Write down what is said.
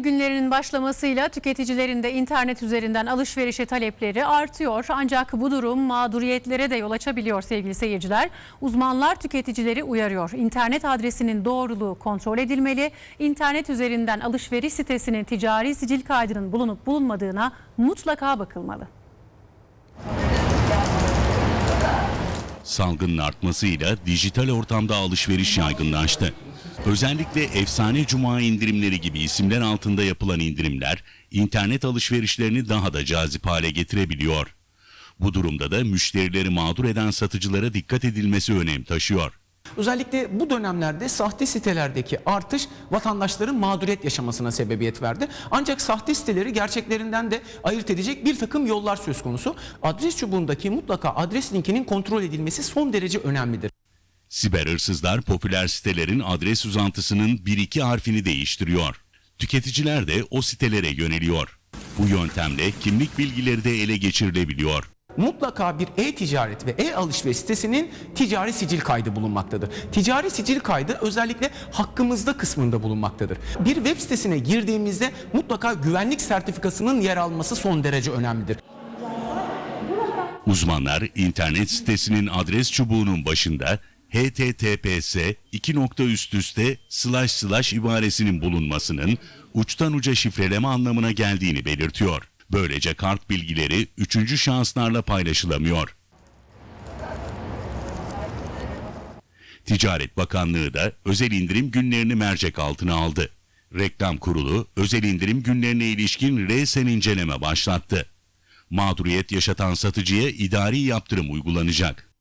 günlerinin başlamasıyla tüketicilerin de internet üzerinden alışverişe talepleri artıyor. Ancak bu durum mağduriyetlere de yol açabiliyor sevgili seyirciler. Uzmanlar tüketicileri uyarıyor. İnternet adresinin doğruluğu kontrol edilmeli. İnternet üzerinden alışveriş sitesinin ticari sicil kaydının bulunup bulunmadığına mutlaka bakılmalı. Salgının artmasıyla dijital ortamda alışveriş yaygınlaştı. Özellikle efsane cuma indirimleri gibi isimler altında yapılan indirimler internet alışverişlerini daha da cazip hale getirebiliyor. Bu durumda da müşterileri mağdur eden satıcılara dikkat edilmesi önem taşıyor. Özellikle bu dönemlerde sahte sitelerdeki artış vatandaşların mağduriyet yaşamasına sebebiyet verdi. Ancak sahte siteleri gerçeklerinden de ayırt edecek bir takım yollar söz konusu. Adres çubuğundaki mutlaka adres linkinin kontrol edilmesi son derece önemlidir. Siber hırsızlar popüler sitelerin adres uzantısının bir iki harfini değiştiriyor. Tüketiciler de o sitelere yöneliyor. Bu yöntemle kimlik bilgileri de ele geçirilebiliyor. Mutlaka bir e-ticaret ve e-alışveriş sitesinin ticari sicil kaydı bulunmaktadır. Ticari sicil kaydı özellikle hakkımızda kısmında bulunmaktadır. Bir web sitesine girdiğimizde mutlaka güvenlik sertifikasının yer alması son derece önemlidir. Uzmanlar internet sitesinin adres çubuğunun başında https iki nokta üst üste slash slash ibaresinin bulunmasının uçtan uca şifreleme anlamına geldiğini belirtiyor. Böylece kart bilgileri üçüncü şahıslarla paylaşılamıyor. Ticaret Bakanlığı da özel indirim günlerini mercek altına aldı. Reklam Kurulu özel indirim günlerine ilişkin resen inceleme başlattı. Mağduriyet yaşatan satıcıya idari yaptırım uygulanacak.